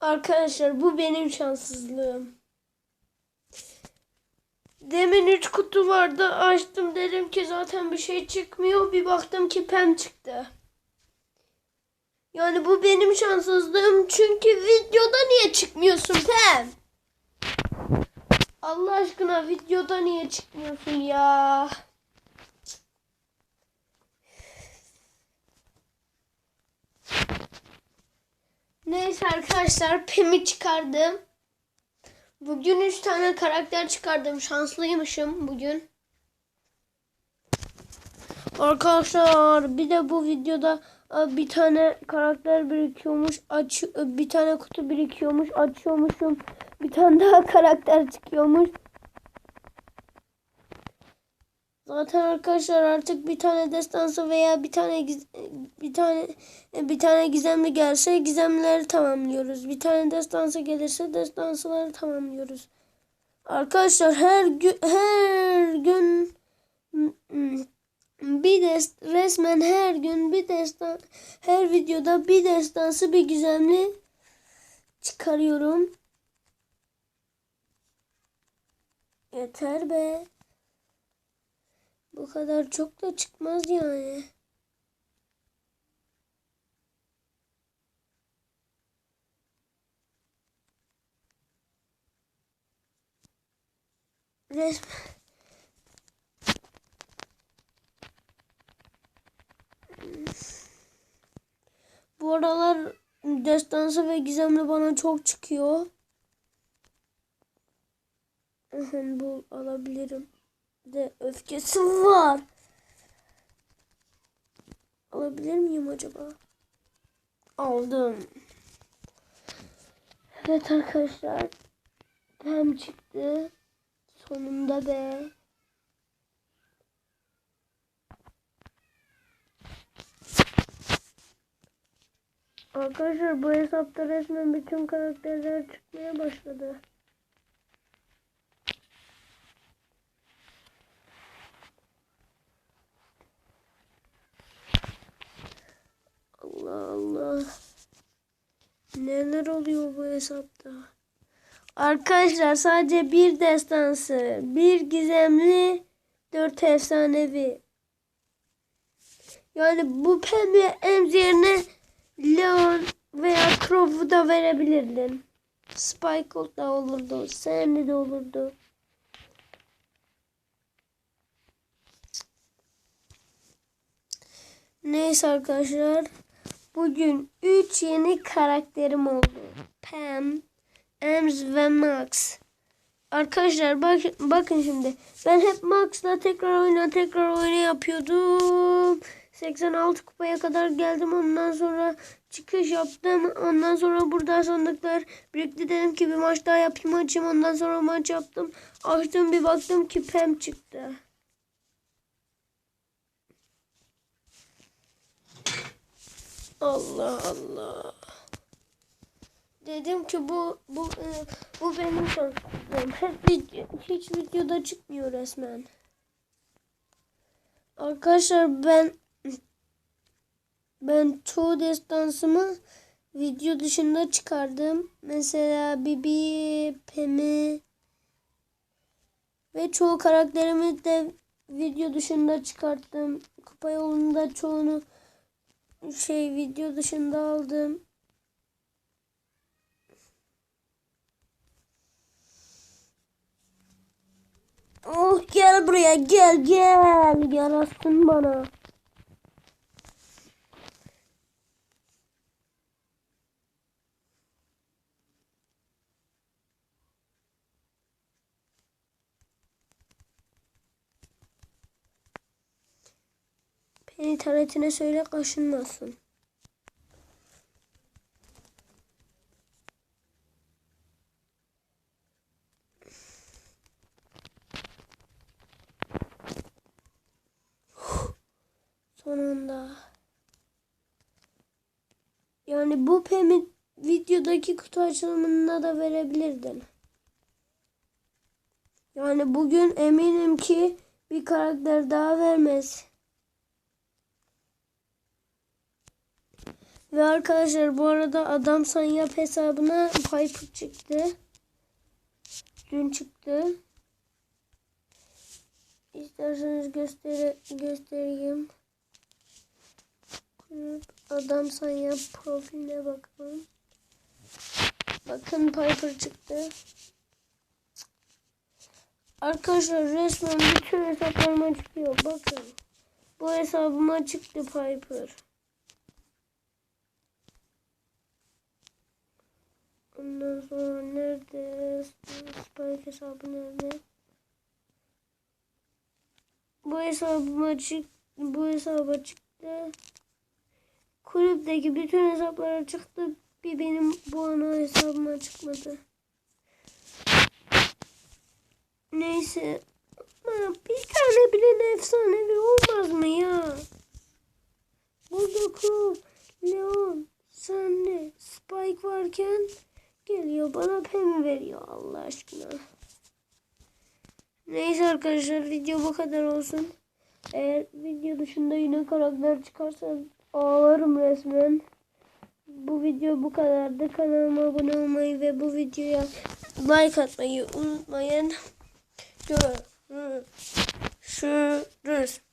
Arkadaşlar bu benim şanssızlığım. Demin 3 kutu vardı. Açtım dedim ki zaten bir şey çıkmıyor. Bir baktım ki pem çıktı. Yani bu benim şanssızlığım. Çünkü videoda niye çıkmıyorsun pem? Allah aşkına videoda niye çıkmıyorsun ya? Neyse arkadaşlar Pem'i çıkardım. Bugün 3 tane karakter çıkardım. Şanslıymışım bugün. Arkadaşlar bir de bu videoda e, bir tane karakter birikiyormuş. Aç e, bir tane kutu birikiyormuş. Açıyormuşum. Bir tane daha karakter çıkıyormuş. Zaten arkadaşlar artık bir tane destansı veya bir tane bir tane bir tane gizemli gelse gizemleri tamamlıyoruz. Bir tane destansı gelirse destansıları tamamlıyoruz. Arkadaşlar her gün her gün bir dest resmen her gün bir destan her videoda bir destansı bir gizemli çıkarıyorum. Yeter be. Bu kadar çok da çıkmaz yani. Resmen Bu aralar destansı ve gizemli bana çok çıkıyor. Bu alabilirim. De öfkesi var. Alabilir miyim acaba? Aldım. Evet arkadaşlar. Hem çıktı. Sonunda be. Arkadaşlar bu hesapta resmen bütün karakterler çıkmaya başladı. Allah Allah. Neler oluyor bu hesapta? Arkadaşlar sadece bir destansı, bir gizemli, dört efsanevi. Yani bu pembe emz yerine Leon veya Crow'u da verebilirdin. Spike da olurdu. Sandy de olurdu. Neyse arkadaşlar. Bugün 3 yeni karakterim oldu. Pam, Ems ve Max. Arkadaşlar bak, bakın şimdi. Ben hep Max'la tekrar oyna tekrar oyna yapıyordum. 86 kupaya kadar geldim. Ondan sonra çıkış yaptım. Ondan sonra burada sandıklar birikti. Dedim ki bir maç daha yapayım açayım. Ondan sonra maç yaptım. Açtım bir baktım ki Pam çıktı. Allah Allah. Dedim ki bu bu e, bu benim. Hep video, hiç videoda çıkmıyor resmen. Arkadaşlar ben ben çoğu destansımı video dışında çıkardım. Mesela Bibi, Pemi ve çoğu karakterimi de video dışında çıkarttım. Kupa yolunda çoğunu şey video dışında aldım. Oh gel buraya gel gel yarasın bana. Beni taretine söyle kaşınmasın. Sonunda. Yani bu pemi videodaki kutu açılımına da verebilirdin. Yani bugün eminim ki bir karakter daha vermez. Ve arkadaşlar bu arada adam sen hesabına Piper çıktı. Dün çıktı. İsterseniz göster göstereyim. Adam sen profiline bakalım. Bakın Piper çıktı. Arkadaşlar resmen bütün hesaplarıma çıkıyor. Bakın. Bu hesabıma çıktı Piper. Ondan sonra nerede? Spike hesabı nerede? Bu hesabıma çık bu hesaba çıktı. Kulüpteki bütün hesaplara çıktı. Bir benim bu ana hesabıma çıkmadı. Neyse. Ama bir tane bile efsanevi olmaz mı ya? Crow, Leon, Sandy, Spike varken geliyor bana pem veriyor Allah aşkına. Neyse arkadaşlar video bu kadar olsun. Eğer video dışında yine karakter çıkarsa ağlarım resmen. Bu video bu kadardı. Kanalıma abone olmayı ve bu videoya like atmayı unutmayın. Görüşürüz.